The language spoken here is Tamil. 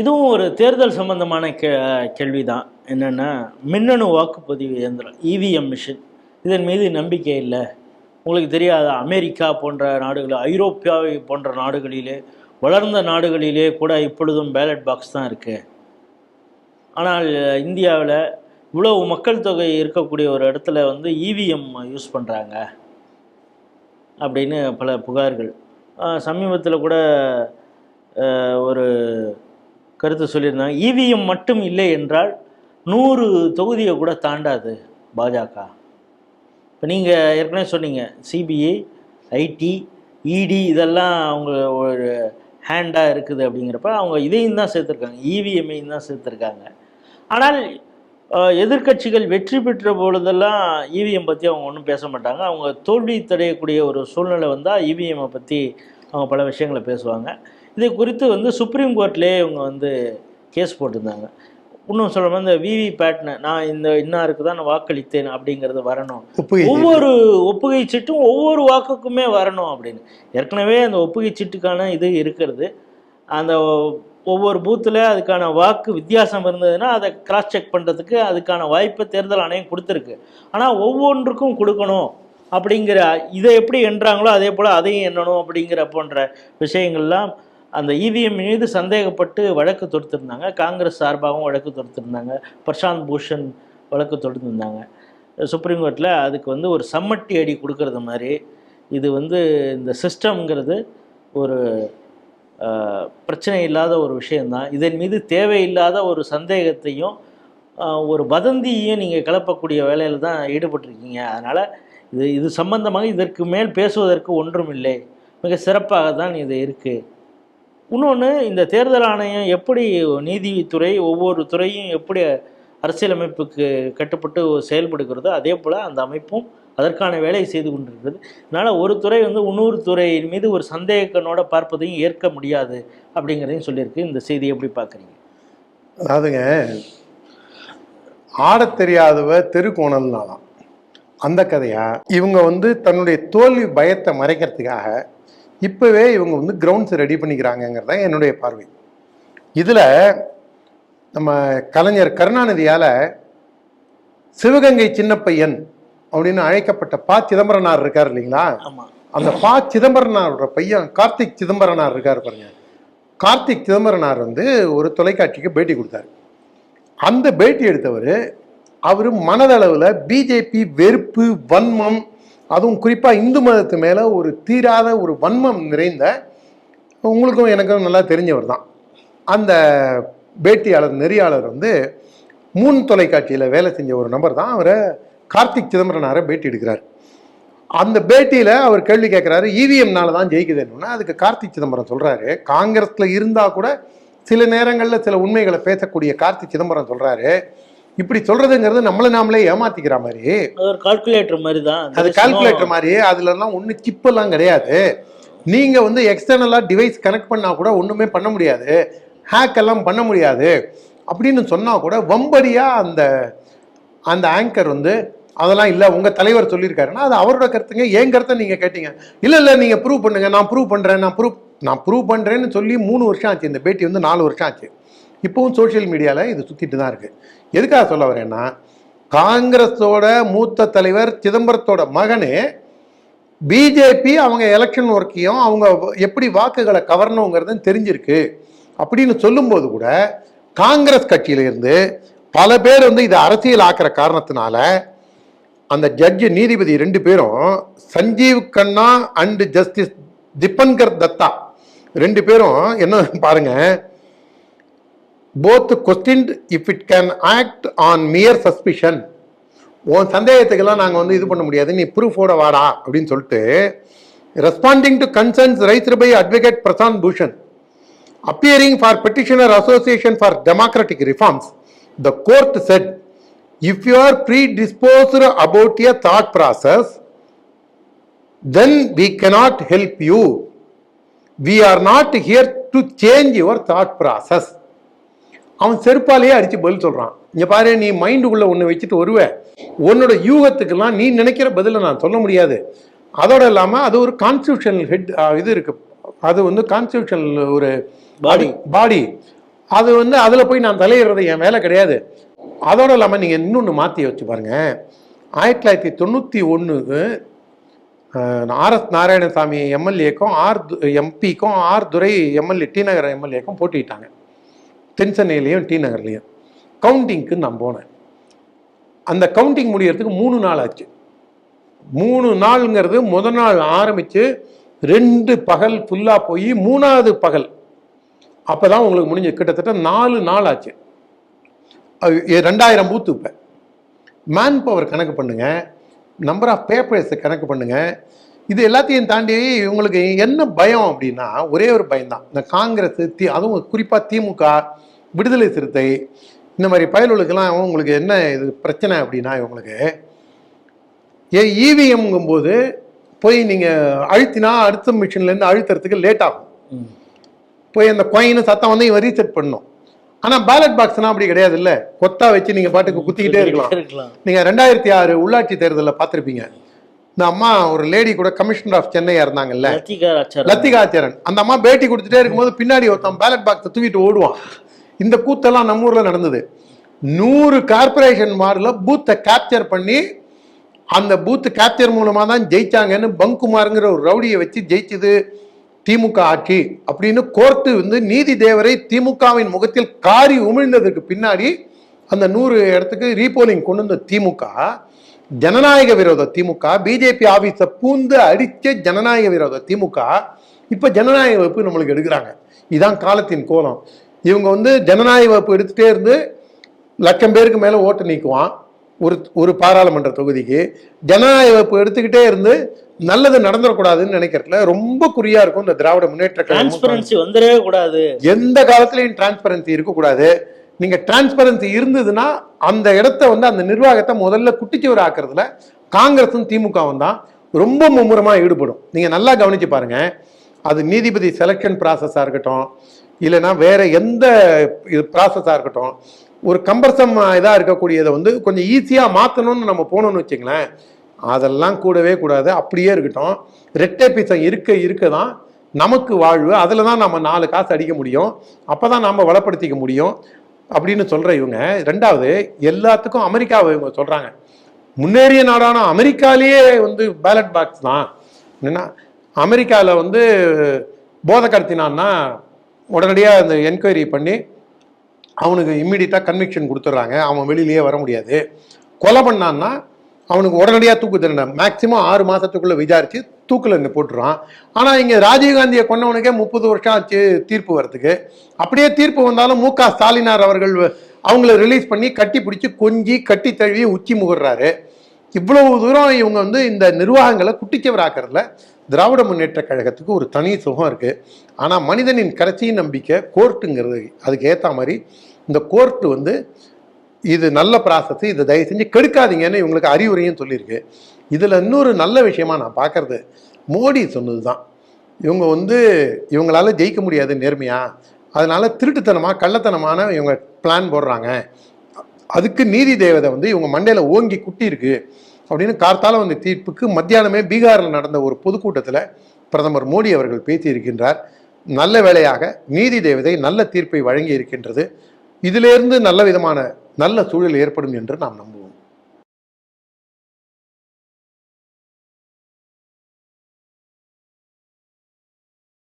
இதுவும் ஒரு தேர்தல் சம்பந்தமான கே கேள்வி தான் என்னென்னா மின்னணு வாக்குப்பதிவு இயந்திரம் இவிஎம் மிஷின் இதன் மீது நம்பிக்கை இல்லை. உங்களுக்கு தெரியாத? அமெரிக்கா போன்ற நாடுகள் ஐரோப்பியாவை போன்ற நாடுகளிலே வளர்ந்த நாடுகளிலே கூட இப்பொழுதும் பேலட் பாக்ஸ் தான் இருக்குது ஆனால் இந்தியாவில் இவ்வளவு மக்கள் தொகை இருக்கக்கூடிய ஒரு இடத்துல வந்து இவிஎம் யூஸ் பண்ணுறாங்க அப்படின்னு பல புகார்கள். சமீபத்தில் கூட ஒரு கருத்து சொல்லியிருந்தாங்க. இவிஎம் மட்டும் இல்லை என்றால் நூறு தொகுதியை கூட தாண்டாது பாஜக. இப்போ நீங்கள் ஏற்கனவே சொன்னீங்க சிபிஐ ஐடி இடி இதெல்லாம் அவங்க ஒரு ஹேண்டாக இருக்குது அப்படிங்கிறப்ப அவங்க இதையும் தான் சேர்த்துருக்காங்க. இவிஎம்ஐயும் தான் சேர்த்துருக்காங்க. ஆனால் எதிர்கட்சிகள் எதிர்க்கட்சிகள் வெற்றி பெற்ற பொழுதெல்லாம் இவிஎம் பற்றி அவங்க ஒன்றும் பேச மாட்டாங்க. அவங்க தோல்வி தடையக்கூடிய ஒரு சூழ்நிலை வந்தால் இவிஎம்மை பற்றி அவங்க பல விஷயங்களை பேசுவாங்க. இதை குறித்து வந்து சுப்ரீம் கோர்ட்லேயே இவங்க வந்து கேஸ் போட்டிருந்தாங்க. இன்னும் சொல்லணும் இந்த விவி பேட்னு நான் இந்த இன்னாருக்கு தான் நான் வாக்களித்தேன் அப்படிங்கிறது வரணும். ஒவ்வொரு ஒப்புகை சீட்டும் ஒவ்வொரு வாக்குக்குமே வரணும் அப்படின்னு. ஏற்கனவே அந்த ஒப்புகை சீட்டுக்கான இது இருக்கிறது. அந்த ஒவ்வொரு பூத்தில் அதுக்கான வாக்கு வித்தியாசம் இருந்ததுன்னா அதை கிராஸ் செக் பண்ணுறதுக்கு அதுக்கான வாய்ப்பை தேர்தல் ஆணையம் கொடுத்துருக்கு. ஆனால் ஒவ்வொன்றுக்கும் கொடுக்கணும் அப்படிங்கிற இதை எப்படி எண்ணுறாங்களோ அதே போல் அதையும் எண்ணணும் அப்படிங்கிற போன்ற விஷயங்கள்லாம் அந்த இவிஎம் மீது சந்தேகப்பட்டு வழக்கு தொடுத்திருந்தாங்க. காங்கிரஸ் சார்பாகவும் வழக்கு தொடுத்திருந்தாங்க. பிரசாந்த் பூஷன் வழக்கு தொடுத்திருந்தாங்க. சுப்ரீம் கோர்ட்டில் அதுக்கு வந்து ஒரு சம்மட்டி அடி கொடுக்கறது மாதிரி இது வந்து இந்த சிஸ்டம்ங்கிறது ஒரு பிரச்சனை இல்லாத ஒரு விஷயந்தான் இதன் மீது தேவையில்லாத ஒரு சந்தேகத்தையும் ஒரு வதந்தியையும் நீங்கள் கிளப்பக்கூடிய வேலையில் தான் ஈடுபட்டிருக்கீங்க. அதனால் இது இது சம்பந்தமாக இதற்கு மேல் பேசுவதற்கு ஒன்றும் இல்லை மிக சிறப்பாக தான் இது இருக்குது இன்னொன்று இந்த தேர்தல் ஆணையம் எப்படி நீதித்துறை ஒவ்வொரு துறையும் எப்படி அரசியலமைப்புக்கு கட்டுப்பட்டு செயல்படுகிறதோ அதே போல் அந்த அமைப்பும் அதற்கான வேலையை செய்து கொண்டிருக்கிறது. அதனால் ஒரு துறை வந்து இன்னொரு துறையின் மீது ஒரு சந்தேக பார்ப்பதையும் ஏற்க முடியாது அப்படிங்கிறதையும் சொல்லியிருக்கு. இந்த செய்தியை எப்படி பார்க்குறீங்க? அதாவதுங்க ஆடத் தெரியாதவ தெருக்கோணல்னாலாம் அந்த கதையா? இவங்க வந்து தன்னுடைய தோல்வி பயத்தை மறைக்கிறதுக்காக இப்போவே இவங்க வந்து கிரவுண்ட்ஸ் ரெடி பண்ணிக்கிறாங்கங்கிறது தான் என்னுடைய பார்வை. இதில் நம்ம கலைஞர் கருணாநிதியால் சிவகங்கை சின்ன பையன் அப்படின்னு அழைக்கப்பட்ட ப சிதம்பரனார் இருக்கார் இல்லைங்களா? அந்த ப சிதம்பரனாரோட பையன் கார்த்திக் சிதம்பரனார் இருக்கார் பாருங்க. கார்த்திக் சிதம்பரனார் வந்து ஒரு தொலைக்காட்சிக்கு பேட்டி கொடுத்தாரு. அந்த பேட்டி எடுத்தவர் அவர் மனதளவில் பிஜேபி வெறுப்பு வன்மம் அதுவும் குறிப்பாக இந்து மதத்து மேலே ஒரு தீராத ஒரு வன்மம் நிறைந்த உங்களுக்கும் எனக்கும் நல்லா தெரிஞ்சவர் தான். அந்த பேட்டியாளர் நெறியாளர் வந்து மூன் தொலைக்காட்சியில் வேலை செஞ்ச ஒரு நபர் தான். அவரை கார்த்திக் சிதம்பரனாரை பேட்டி எடுக்கிறார். அந்த பேட்டியில் அவர் கேள்வி கேட்குறாரு இவிஎம்னால தான் ஜெயிக்குதுன்னா அதுக்கு கார்த்திக் சிதம்பரம் சொல்கிறாரு காங்கிரஸில் இருந்தால் கூட சில நேரங்களில் சில உண்மைகளை பேசக்கூடிய கார்த்திக் சிதம்பரம் சொல்கிறாரு இப்படி சொல்கிறதுங்கிறது நம்மளை நாமளே ஏமாத்திக்கிற மாதிரி. ஒரு கால்குலேட்டர் மாதிரி தான் அது கால்குலேட்டர் மாதிரி அதுலலாம் ஒன்றும் சிப்பெல்லாம் கிடையாது. நீங்கள் வந்து எக்ஸ்டர்னலாக டிவைஸ் கனெக்ட் பண்ணால் கூட ஒன்றுமே பண்ண முடியாது. ஹேக் எல்லாம் பண்ண முடியாது. அப்படின்னு சொன்னால் கூட வம்படியாக அந்த அந்த ஆங்கர் வந்து அதெல்லாம் இல்லை உங்கள் தலைவர் சொல்லியிருக்காருன்னா அது அவரோட கருத்துங்க என் கருத்தை நீங்கள் கேட்டீங்க. இல்லை இல்லை நீங்கள் ப்ரூவ் பண்ணுங்க நான் ப்ரூவ் பண்ணுறேன் நான் ப்ரூவ் நான் ப்ரூவ் பண்ணுறேன்னு சொல்லி மூணு வருஷம் ஆச்சு இந்த பேட்டி வந்து நாலு வருஷம் ஆச்சு. இப்போவும் சோஷியல் மீடியாவில் இது சுற்றிட்டு தான் இருக்குது எதுக்காக சொல்ல வரேன்னா காங்கிரஸோட மூத்த தலைவர் சிதம்பரத்தோட மகனே பிஜேபி அவங்க எலெக்ஷன் ஒர்க்கையும் அவங்க எப்படி வாக்குகளை கவரணுங்கிறது தெரிஞ்சிருக்கு. அப்படின்னு சொல்லும்போது கூட காங்கிரஸ் கட்சியிலிருந்து பல பேர் வந்து இதை அரசியல் ஆக்குற காரணத்தினால அந்த ஜட்ஜு நீதிபதி ரெண்டு பேரும் சஞ்சீவ் கண்ணா அண்டு ஜஸ்டிஸ் திப்பன்கர் தத்தா ரெண்டு பேரும் என்ன பாருங்கள் both question if it can act on mere suspicion உன் சந்தேகத்துக்கெல்லாம் நாங்கள் வந்து இது பண்ண முடியாது நீ ப்ரூஃபோட வாடா அப்படின்னு சொல்லிட்டு responding to concerns raised by advocate Prashant Bhushan appearing for petitioner association for democratic reforms the court said if you are predisposed about a thought process then we cannot help you we are not here to change your thought process அவன் செருப்பாலேயே அடிச்சு பதில் சொல்றான். இங்க பாரு நீ மைண்டுக்குள்ள ஒன்று வச்சுட்டு வருவ. உன்னோட யூகத்துக்கெல்லாம் நீ நினைக்கிற பதிலை நான் சொல்ல முடியாது. அதோட இல்லாம அது ஒரு கான்ஸ்டியூஷனல் ஹெட் இது இருக்கு. அது வந்து கான்ஸ்டியூஷனல் ஒரு Body. பாடி அது வந்து அதில் போய் நான் தலையிடுறது என் வேலை கிடையாது. அதோடு இல்லாமல் நீங்கள் இன்னொன்று மாற்றி வச்சு பாருங்க. ஆயிரத்தி தொள்ளாயிரத்தி தொண்ணூற்றி ஒன்றுக்கு ஆர்எஸ் நாராயணசாமி எம்எல்ஏக்கும் R எம்பிக்கும் R Durai MLA T Nagar எம்எல்ஏக்கும் போட்டிட்டாங்க தென் சென்னையிலையும் டி நகர்லையும். கவுண்டிங்க்கு நான் போனேன். அந்த கவுண்டிங் முடியறதுக்கு மூணு நாள் ஆச்சு. மூணு நாளுங்கிறது முத நாள் ஆரம்பித்து ரெண்டு பகல் ஃபுல்லாக போய் மூணாவது பகல். அப்போ தான் உங்களுக்கு முடிஞ்சு கிட்டத்தட்ட நாலு நாள் ஆச்சு. அது ரெண்டாயிரம் பூத்து இப்போ. மேன் பவர் கணக்கு பண்ணுங்கள் நம்பர் ஆஃப் பேப்பர்ஸை கணக்கு பண்ணுங்கள் இது எல்லாத்தையும் தாண்டி உங்களுக்கு என்ன பயம் அப்படின்னா ஒரே ஒரு பயம்தான். இந்த காங்கிரஸ் தி அதுவும் குறிப்பாக திமுக விடுதலை சிறுத்தை இந்த மாதிரி பயலுகளுக்கெல்லாம் உங்களுக்கு என்ன இது பிரச்சனை அப்படின்னா இவங்களுக்கு ஏ இவிஎம்ங்கும் போது போய் நீங்கள் அழுத்தினா அடுத்த மிஷின்லேருந்து அழுத்துறதுக்கு லேட் ஆகும். போய் அந்த கொயின்னு சத்தம் வந்து இவன் ரீசெட் பண்ணும். ஆனால் பேலட் பாக்ஸ்னா அப்படி கிடையாது இல்லை கொத்தா வச்சு நீங்கள் பாட்டுக்கு குத்திக்கிட்டே இருக்கலாம். இருக்கலாம். நீங்க ரெண்டாயிரத்தி ஆறு உள்ளாட்சி தேர்தலில் பார்த்துருப்பீங்க. இந்த அம்மா ஒரு லேடி கூட கமிஷனர் ஆஃப் சென்னையா இருந்தாங்கல்ல. லத்திகாச்சரன் அந்த அம்மா பேட்டி கொடுத்துட்டே இருக்கும்போது பின்னாடி ஒருத்தன் பேலட் பாக்ஸை தூக்கிட்டு ஓடுவான். இந்த கூத்தெல்லாம் நம்ம ஊரில் நடந்தது. நூறு கார்பரேஷன் மாரில் பூத்தை கேப்சர் பண்ணி அந்த பூத்து கேப்சர் மூலமாக தான் ஜெயிச்சாங்கன்னு பங்குமாருங்கிற ஒரு ரவுடியை வச்சு ஜெயிச்சது திமுக ஆட்சி. அப்படின்னு கோர்ட்டு வந்து நீதி தேவரை திமுகவின் முகத்தில் காரி உமிழ்ந்ததுக்கு பின்னாடி அந்த நூறு இடத்துக்கு ரீபோலிங் கொண்டு வந்த திமுக ஜனநாயக விரோத திமுக பிஜேபி ஆஃபீஸை பூந்து அடித்த ஜனநாயக விரோத திமுக இப்போ ஜனநாயக வகுப்பு நம்மளுக்கு எடுக்கிறாங்க. இதுதான் காலத்தின் கோலம். இவங்க வந்து ஜனநாயக வகுப்பு எடுத்துட்டே இருந்து லட்சம் பேருக்கு மேல ஓட்டு நீக்குவான் ஒரு ஒரு பாராளுமன்ற தொகுதிக்கு. ஜனநாயக வகுப்பு எடுத்துக்கிட்டே இருந்து நல்லது நடந்துடக்கூடாதுன்னு நினைக்கிறதுல ரொம்ப குறியா இருக்கும் இந்த திராவிட முன்னேற்ற டிரான்ஸ்பரன்சி வந்துடவே கூடாது. எந்த காலத்திலையும் டிரான்ஸ்பரன்சி இருக்கக்கூடாது. நீங்க டிரான்ஸ்பரன்சி இருந்ததுன்னா அந்த இடத்த வந்து அந்த நிர்வாகத்தை முதல்ல குட்டிச்சுவர் ஆக்குறதுல காங்கிரஸும் திமுகவும் தான் ரொம்ப மும்முரமா ஈடுபடும். நீங்க நல்லா கவனிச்சு பாருங்க. அது நீதிபதி செலெக்ஷன் ப்ராசஸாக இருக்கட்டும் இல்லைன்னா வேற எந்த இது ப்ராசஸாக இருக்கட்டும் ஒரு கம்பர்சம் இதாக இருக்கக்கூடியதை வந்து கொஞ்சம் ஈஸியாக மாற்றணும்னு நம்ம போகணும்னு வச்சுங்களேன் அதெல்லாம் கூடவே கூடாது. அப்படியே இருக்கட்டும். ரெட்டை பீசம் இருக்க இருக்க தான் நமக்கு வாழ்வு. அதில் தான் நம்ம நாலு காசு அடிக்க முடியும். அப்போ தான் நம்ம வளப்படுத்திக்க முடியும். அப்படின்னு சொல்கிற இவங்க ரெண்டாவது எல்லாத்துக்கும் அமெரிக்காவை இவங்க சொல்கிறாங்க முன்னேறிய நாடான அமெரிக்காலேயே வந்து பேலட் பாக்ஸ் தான். என்ன அமெரிக்காவில் வந்து போதை கடத்தினான்னா உடனடியாக அந்த என்கொயரி பண்ணி அவனுக்கு இம்மிடியட்டாக கன்விக்ஷன் கொடுத்துட்றாங்க. அவன் வெளியிலேயே வர முடியாது. கொலை பண்ணான்னா அவனுக்கு உடனடியாக தூக்கு தண்டனை. மேக்சிமம் ஆறு மாதத்துக்குள்ளே விசாரித்து தூக்கில் இருந்து போட்டுறான். ஆனால் இங்கே ராஜீவ்காந்தியை கொன்னவனுக்கே முப்பது வருஷம் ஆச்சு தீர்ப்பு வரத்துக்கு அப்படியே தீர்ப்பு வந்தாலும் மு க. ஸ்டாலினார் அவர்கள் அவங்கள ரிலீஸ் பண்ணி கட்டி பிடிச்சி கொஞ்சி கட்டி தழுவி உச்சி முகர்றாரு. இவ்வளவு தூரம் இவங்க வந்து இந்த நிர்வாகங்களை குட்டிச்சவராக்கிறதுல திராவிட முன்னேற்ற கழகத்துக்கு ஒரு தனி சுகம் இருக்கு. ஆனால் மனிதனின் கடைசியின் நம்பிக்கை கோர்ட்டுங்கிறது. அதுக்கு ஏற்ற மாதிரி இந்த கோர்ட்டு வந்து இது நல்ல ப்ராசஸ் இதை தயவு செஞ்சு கெடுக்காதீங்கன்னு இவங்களுக்கு அறிவுரையும் சொல்லியிருக்கு. இதில் இன்னொரு நல்ல விஷயமா நான் பார்க்கறது மோடி சொன்னது தான் இவங்க வந்து இவங்களால ஜெயிக்க முடியாது நேர்மையா? அதனால திருட்டுத்தனமாக கள்ளத்தனமான இவங்க பிளான் போடுறாங்க. அதுக்கு நீதி தேவதை வந்து இவங்க மண்டையில் ஓங்கி குட்டி இருக்குது அப்படின்னு கார்த்தால வந்த தீர்ப்புக்கு மத்தியானமே பீகாரில் நடந்த ஒரு பொதுக்கூட்டத்தில் பிரதமர் மோடி அவர்கள் பேசியிருக்கின்றார். நல்ல வேளையாக நீதி தேவதை நல்ல தீர்ப்பை வழங்கி இருக்கின்றது இதிலிருந்து நல்ல விதமான நல்ல சூழல் ஏற்படும் என்று நாம் நம்புவோம்.